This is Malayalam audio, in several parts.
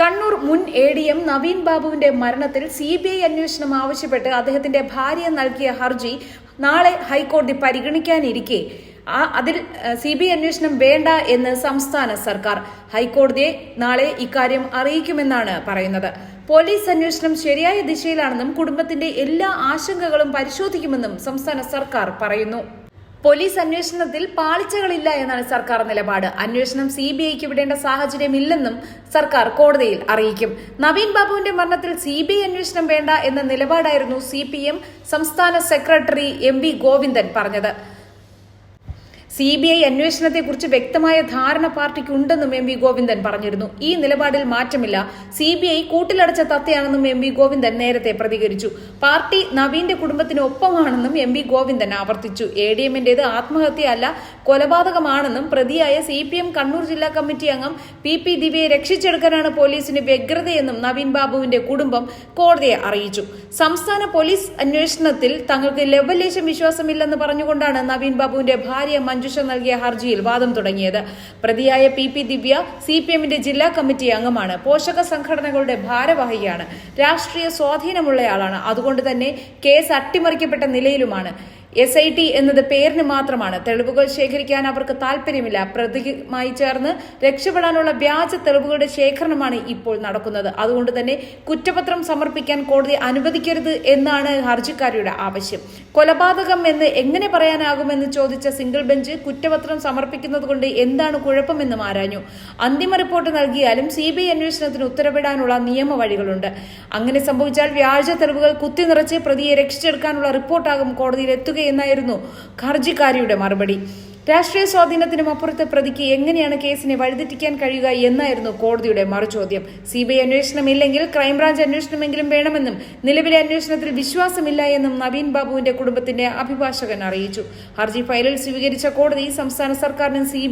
കണ്ണൂർ മുൻ എ ഡി എം നവീൻ ബാബുവിന്റെ മരണത്തിൽ സി ബി ഐ അന്വേഷണം ആവശ്യപ്പെട്ട് അദ്ദേഹത്തിന്റെ ഭാര്യ നൽകിയ ഹർജി നാളെ ഹൈക്കോടതി പരിഗണിക്കാനിരിക്കെ. ആ അതിൽ സി ബി ഐ അന്വേഷണം വേണ്ട എന്ന് സംസ്ഥാന സർക്കാർ. ഹൈക്കോടതിയെ നാളെ ഇക്കാര്യം അറിയിക്കുമെന്നാണ് പറയുന്നത്. പോലീസ് അന്വേഷണം ശരിയായ ദിശയിലാണെന്നും കുടുംബത്തിന്റെ എല്ലാ ആശങ്കകളും പരിശോധിക്കുമെന്നും സംസ്ഥാന സർക്കാർ പറയുന്നു. പോലീസ് അന്വേഷണത്തിൽ പാളിച്ചകളില്ല എന്നാണ് സർക്കാർ നിലപാട്. അന്വേഷണം സി ബി ഐക്ക് വിടേണ്ട സാഹചര്യമില്ലെന്നും സർക്കാർ കോടതിയിൽ അറിയിക്കും. നവീൻ ബാബുവിന്റെ മരണത്തിൽ സി ബി ഐ അന്വേഷണം വേണ്ട എന്ന നിലപാടായിരുന്നു സി പി എം സംസ്ഥാന സെക്രട്ടറി എം വി ഗോവിന്ദൻ പറഞ്ഞത്. സി ബി ഐ അന്വേഷണത്തെക്കുറിച്ച് വ്യക്തമായ ധാരണ പാർട്ടിക്ക് ഉണ്ടെന്നും എം വി ഗോവിന്ദൻ പറഞ്ഞിരുന്നു. ഈ നിലപാടിൽ മാറ്റമില്ല. സി ബി ഐ കൂട്ടിലടച്ച തത്തയാണെന്നും എം വി ഗോവിന്ദൻ നേരത്തെ പ്രതികരിച്ചു. പാർട്ടി നവീന്റെ കുടുംബത്തിന് ഒപ്പമാണെന്നും എം വി ഗോവിന്ദൻ ആവർത്തിച്ചു. എ ഡി എമ്മിന്റേത് ആത്മഹത്യയല്ല കൊലപാതകമാണെന്നും പ്രതിയായ സി പി എം കണ്ണൂർ ജില്ലാ കമ്മിറ്റി അംഗം പി പി ദിവ്യയെ രക്ഷിച്ചെടുക്കാനാണ് പോലീസിന് വ്യഗ്രതയെന്നും നവീൻ ബാബുവിന്റെ കുടുംബം കോടതിയെ അറിയിച്ചു. സംസ്ഥാന പോലീസ് അന്വേഷണത്തിൽ തങ്ങൾക്ക് ലവലേശം വിശ്വാസമില്ലെന്ന് പറഞ്ഞുകൊണ്ടാണ് നവീൻ ബാബുവിന്റെ ഭാര്യ മഞ്ജുഷ നൽകിയ ഹർജിയിൽ വാദം തുടങ്ങിയത്. പ്രതിയായ P P Divya C P എമ്മിന്റെ ജില്ലാ കമ്മിറ്റി അംഗമാണ്. പോഷക സംഘടനകളുടെ ഭാരവാഹിയാണ്. രാഷ്ട്രീയ സ്വാധീനമുള്ളയാളാണ്. അതുകൊണ്ട് തന്നെ കേസ് അട്ടിമറിക്കപ്പെട്ട നിലയിലുമാണ്. എസ് ഐ ടി എന്നത് പേരിന് മാത്രമാണ്. തെളിവുകൾ ശേഖരിക്കാൻ അവർക്ക് താല്പര്യമില്ല പ്രതിയുമായി ചേർന്ന് രക്ഷപ്പെടാനുള്ള വ്യാജ തെളിവുകളുടെ ശേഖരണമാണ് ഇപ്പോൾ നടക്കുന്നത്. അതുകൊണ്ട് തന്നെ കുറ്റപത്രം സമർപ്പിക്കാൻ കോടതി അനുവദിക്കരുത് എന്നാണ് ഹർജിക്കാരിയുടെ ആവശ്യം. കൊലപാതകം എന്ന് എങ്ങനെ പറയാനാകുമെന്ന് ചോദിച്ച സിംഗിൾ ബെഞ്ച് കുറ്റപത്രം സമർപ്പിക്കുന്നത് കൊണ്ട് എന്താണ് കുഴപ്പമെന്നും ആരാഞ്ഞു. അന്തിമ റിപ്പോർട്ട് നൽകിയാലും സി ബി ഐ അന്വേഷണത്തിന് ഉത്തരവിടാനുള്ള നിയമവഴികളുണ്ട് അങ്ങനെ സംഭവിച്ചാൽ വ്യാജ തെളിവുകൾ കുത്തി നിറച്ച് പ്രതിയെ രക്ഷിച്ചെടുക്കാനുള്ള റിപ്പോർട്ടാകും കോടതിയിൽ എത്തുകയെന്നായിരുന്നു ഹർജിക്കാരിയുടെ മറുപടി. രാഷ്ട്രീയ സ്വാധീനത്തിനും അപ്പുറത്തെ പ്രതിക്ക് എങ്ങനെയാണ് കേസിനെ വഴിതെറ്റിക്കാൻ കഴിയുക എന്നായിരുന്നു കോടതിയുടെ മറുചോദ്യം. സി ബി ഐ അന്വേഷണമില്ലെങ്കിൽ ക്രൈംബ്രാഞ്ച് അന്വേഷണമെങ്കിലും വേണമെന്നും നിലവിലെ അന്വേഷണത്തിൽ വിശ്വാസമില്ല എന്നും നവീൻ ബാബുവിന്റെ കുടുംബത്തിന്റെ അഭിഭാഷകൻ അറിയിച്ചു. ഹർജി ഫയലിൽ സ്വീകരിച്ച കോടതി സംസ്ഥാന സർക്കാരിനും സി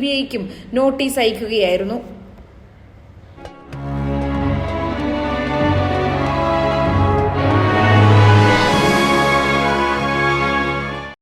നോട്ടീസ് അയക്കുകയായിരുന്നു.